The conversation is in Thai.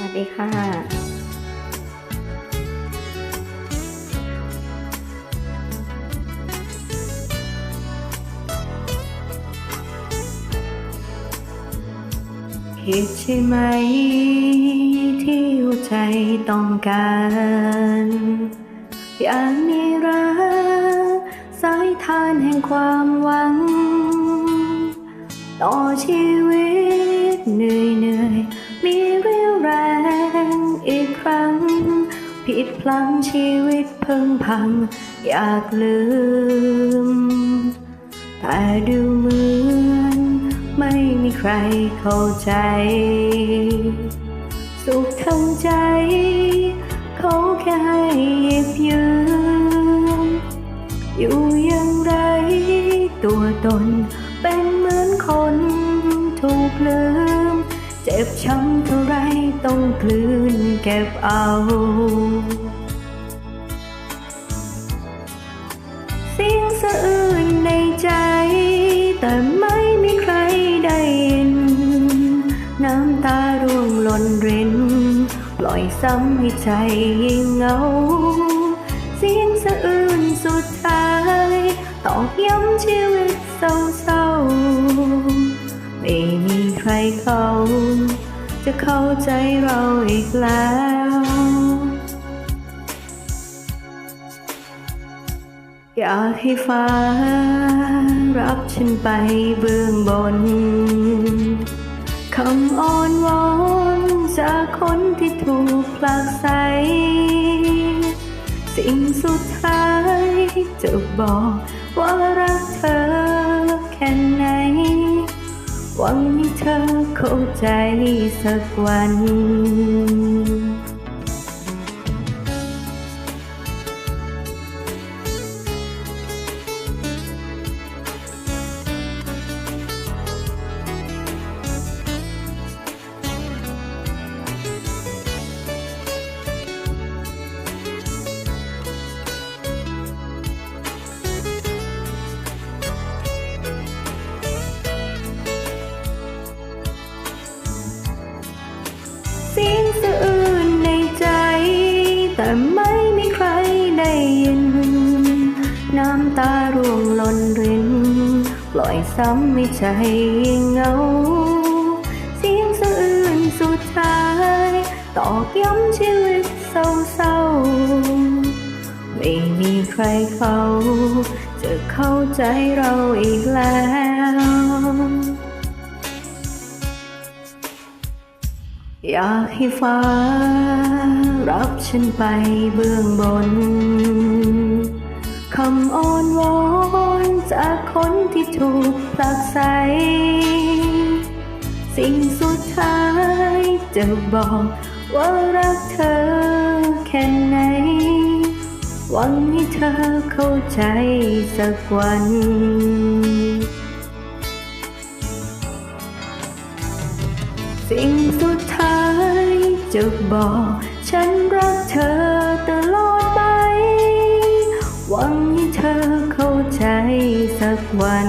วัสดีค่ะผิดใช่ไหม ที่หัวใจต้องการ อยากมีรักสายทานแห่งความหวัง ต่อชีวิตเหนื่อยเหนื่อยมีเรี่ยวแรงอีกครั้ง ผิดพลั้งชีวิตพิ่งพัง อยากลืม แต่ดูเหมือน ไม่มีใครเข้าใจ สุขทั้งใจ เขาแค่ให้หยิบยืม อยู่อย่างไร ตัวตนเป็นเหมือนคนถูกลืม เจ็บช้ำเท่าไรต้องกลืนเก็บเอา เสียงสะอื้นในใจ แต่ไม่มีใครได้ยิน น้ำตาร่วงหล่นริน ปล่อยซ้ำให้ใจยิ่งเหงา เสียงสะอื้นสุดท้ายตอกย้ำชีวิตเศร้า เขา จะเข้าใจเราอีกแล้วอยากให้ฟ้ารับฉันไปเบื้องบน คำอ้อนวอนจากคนที่ถูกผลักใส สิ่งสุดท้ายจะบอกว่า เข้าใจสักวัน เสียงสะอื้นในใจ แต่ไม่มีใครได้ยิน น้ำตาร่วงหล่นรินปล่อยซ้ำให้ใจเหงา เสียงสะอื้นสุดท้ายตอกย้ำชีวิตเศร้าๆไม่มีใครเขาจะเข้าใจเราอีกแล้ว อยากให้ฟ้า รับฉันไปเบื้องบน คำอ้อนวอนจากคนที่ถูกผลักใสสิ่งสุดท้ายจะบอกว่ารักเธอแค่ไหน หวังให้เธอเข้าใจสักวันสิ่งสุดท้าย จะบอกฉันรักเธอตลอดไป หวังให้เธอเข้าใจสักวัน